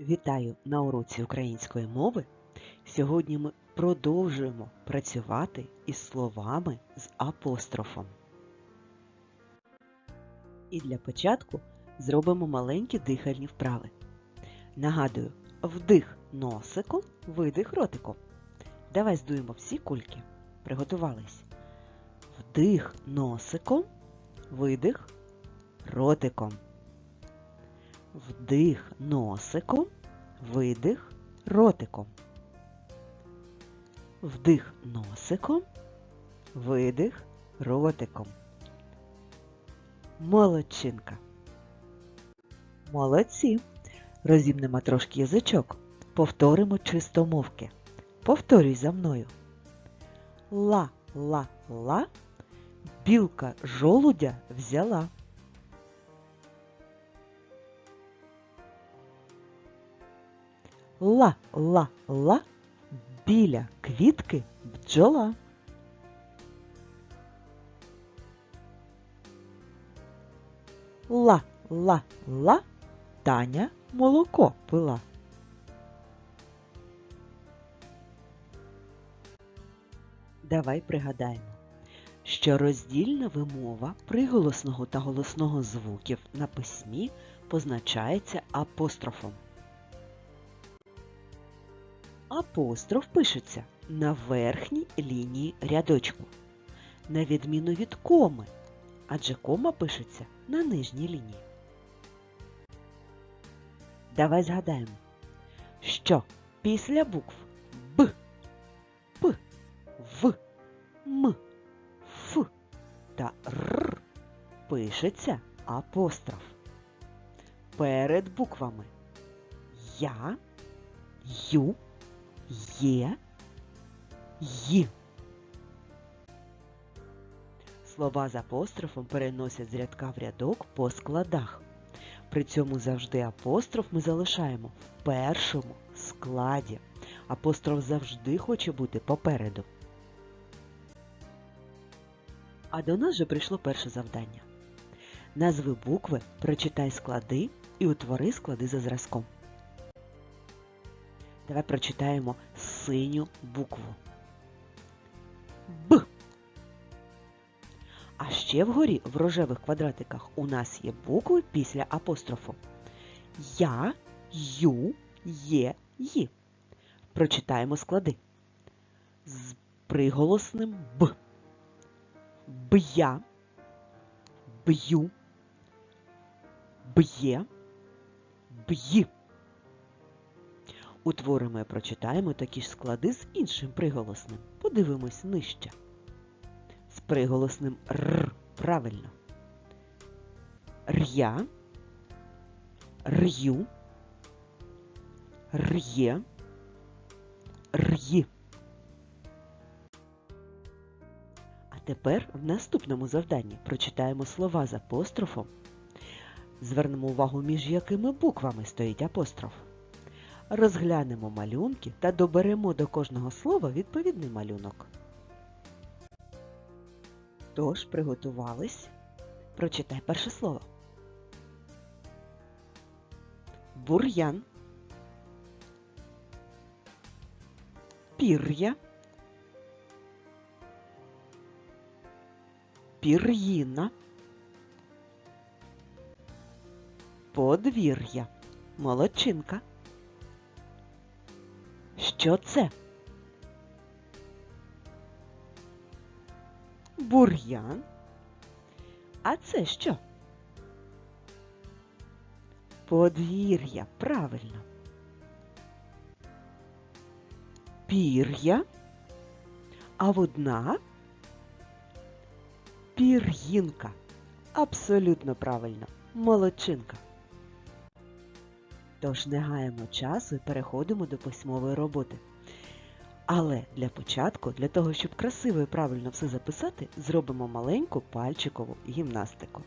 Вітаю на уроці української мови. Сьогодні ми продовжуємо працювати із словами з апострофом. І для початку зробимо маленькі дихальні вправи. Нагадую, вдих носиком, видих ротиком. Давай здуємо всі кульки. Приготувались. Вдих носиком, видих ротиком. Вдих носиком, видих ротиком. Вдих носиком, видих ротиком. Молодчинка. Молодці. Розімнемо трошки язичок. Повторимо чистомовки. Повторюй за мною. Ла, ла, ла. Білка жолудя взяла. Ла-ла-ла біля квітки бджола. Ла-ла-ла Таня молоко пила. Давай пригадаємо, що роздільна вимова приголосного та голосного звуків на письмі позначається апострофом. Апостроф пишеться на верхній лінії рядочку, на відміну від коми, адже кома пишеться на нижній лінії. Давай згадаємо, що після букв Б, П, В, М, Ф та Р пишеться апостроф. Перед буквами Я, Ю, Є, Й. Слова з апострофом переносять з рядка в рядок по складах. При цьому завжди апостроф ми залишаємо в першому складі. Апостроф завжди хоче бути попереду. А до нас же прийшло перше завдання. Назви букви, прочитай склади і утвори склади за зразком. Давай прочитаємо синю букву. Б. А ще вгорі в рожевих квадратиках у нас є букви після апострофу. Я, Ю, Є, Ї. Прочитаємо склади. З приголосним Б. Б'я, б'ю, б'є, б'ї. Утворимо і прочитаємо такі ж склади з іншим приголосним. Подивимось нижче. З приголосним Р. Правильно. Р'я, р'ю, р'є, р'ї. А тепер в наступному завданні прочитаємо слова з апострофом. Звернемо увагу, між якими буквами стоїть апостроф. Розглянемо малюнки та доберемо до кожного слова відповідний малюнок. Тож, приготувались. Прочитай перше слово. Бур'ян. Пір'я. Пір'їна. Подвір'я. Молодчинка. Що це? Бур'ян. А це що? Подвір'я, правильно. Пір'я. А водна пір'їнка. Абсолютно правильно. Молодчинка. Тож не гаємо часу і переходимо до письмової роботи. Але для початку, для того, щоб красиво і правильно все записати, зробимо маленьку пальчикову гімнастику.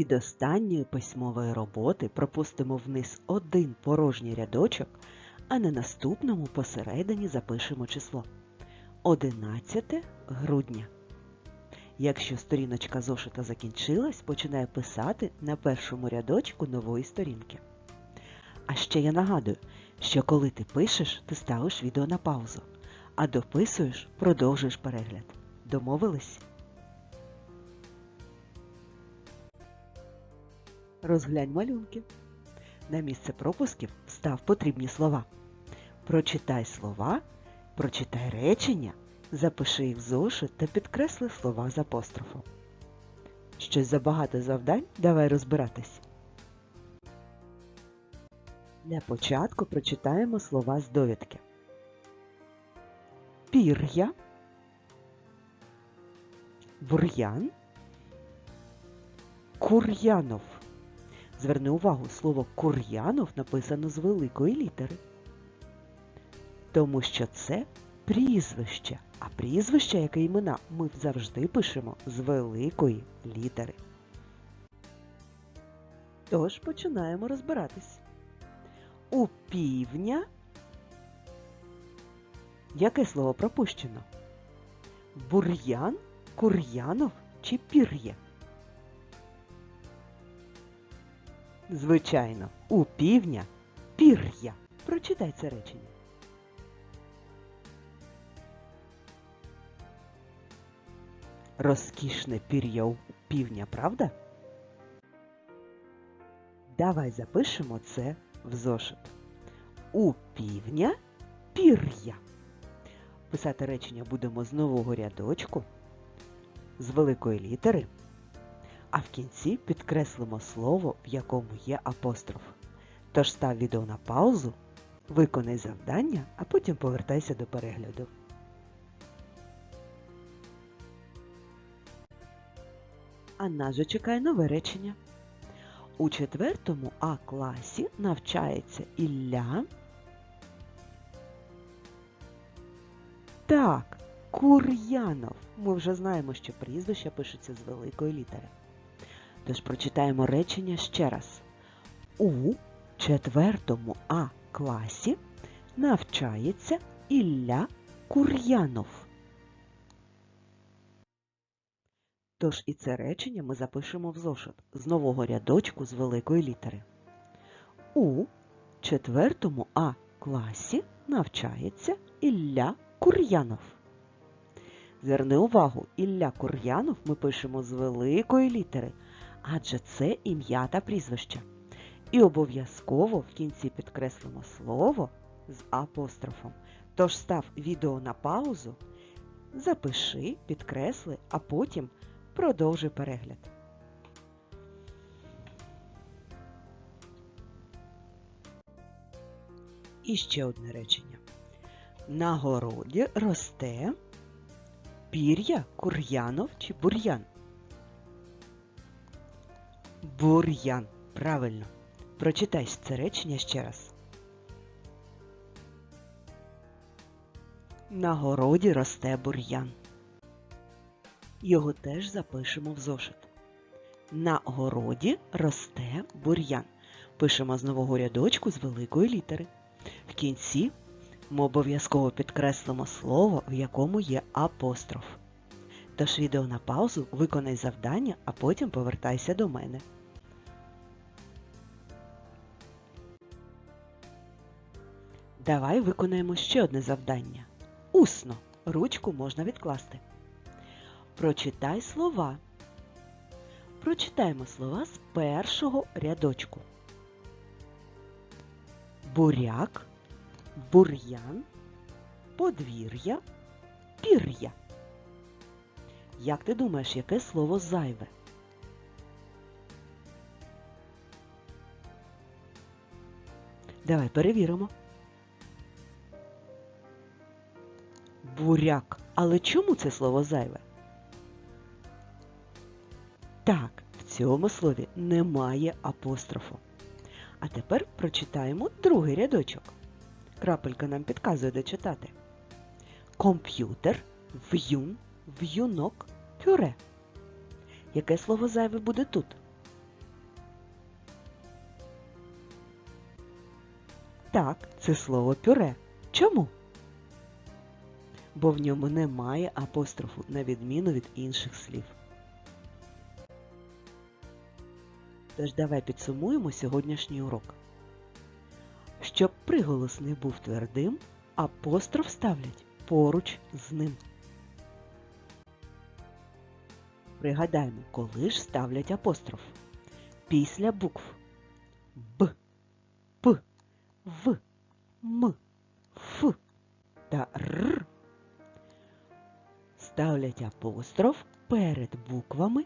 Від останньої письмової роботи пропустимо вниз один порожній рядочок, а на наступному посередині запишемо число 11 грудня. Якщо сторіночка зошита закінчилась, починай писати на першому рядочку нової сторінки. А ще я нагадую, що коли ти пишеш, ти ставиш відео на паузу, а дописуєш, продовжуєш перегляд. Домовились? Розглянь малюнки. На місце пропусків став потрібні слова. Прочитай слова, прочитай речення, запиши їх в зошит та підкресли слова з апострофом. Щось забагато завдань, давай розбиратись. Для початку прочитаємо слова з довідки. Пір'я, бур'ян, кур'янов. Зверни увагу, слово Кур'янов написано з великої літери. Тому що це прізвище, а прізвища, як і імена, ми завжди пишемо з великої літери. Тож починаємо розбиратись. У півня яке слово пропущено? Бур'ян, кур'янов чи пір'я? Звичайно, у півня пір'я. Прочитай це речення. Розкішне пір'я у півня, правда? Давай запишемо це в зошит. У півня пір'я. Писати речення будемо з нового рядочку, з великої літери, а в кінці підкреслимо слово, в якому є апостроф. Тож став відео на паузу, виконай завдання, а потім повертайся до перегляду. А нас же чекає нове речення. У четвертому А класі навчається Ілля. Так, Кур'янов. Ми вже знаємо, що прізвище пишеться з великої літери. Тож прочитаємо речення ще раз. У четвертому А класі навчається Ілля Кур'янов. Тож і це речення ми запишемо в зошит з нового рядочку з великої літери. У четвертому А класі навчається Ілля Кур'янов. Зверни увагу, Ілля Кур'янов ми пишемо з великої літери, адже це ім'я та прізвище. І обов'язково в кінці підкреслимо слово з апострофом. Тож став відео на паузу, запиши, підкресли, а потім продовжуй перегляд. І ще одне речення. На городі росте пір'я, кур'янов чи бур'ян. Бур'ян. Правильно. Прочитай це речення ще раз. На городі росте бур'ян. Його теж запишемо в зошит. На городі росте бур'ян. Пишемо з нового рядочку з великої літери. В кінці ми обов'язково підкреслимо слово, в якому є апостроф. Тож відео на паузу, виконай завдання, а потім повертайся до мене. Давай виконаємо ще одне завдання. Усно. Ручку можна відкласти. Прочитай слова. Прочитаємо слова з першого рядочку. Буряк, бур'ян, подвір'я, пір'я. Як ти думаєш, яке слово зайве? Давай перевіримо. буряк. Але чому це слово зайве? Так, в цьому слові немає апострофу. А тепер прочитаємо другий рядочок. Крапелька нам підказує де читати. Комп'ютер, в'юн, в'юнок, пюре. Яке слово зайве буде тут? Так, це слово пюре. Чому? Бо в ньому немає апострофу, на відміну від інших слів. Тож давай підсумуємо сьогоднішній урок. Щоб приголос не був твердим, апостроф ставлять поруч з ним. Пригадаємо, коли ж ставлять апостроф. Після букв Б, П, В, М, Ф та Р. Ставлять апостроф перед буквами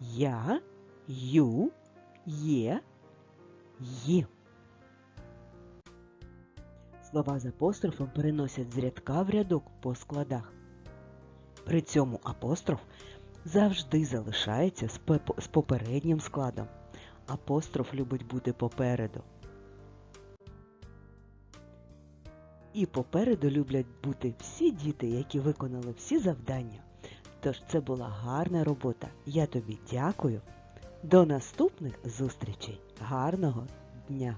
Я, Ю, Є, Ї. Слова з апострофом переносять з рядка в рядок по складах. При цьому апостроф завжди залишається з попереднім складом. Апостроф любить бути попереду. І попереду люблять бути всі діти, які виконали всі завдання. Тож це була гарна робота. Я тобі дякую. До наступних зустрічей. Гарного дня!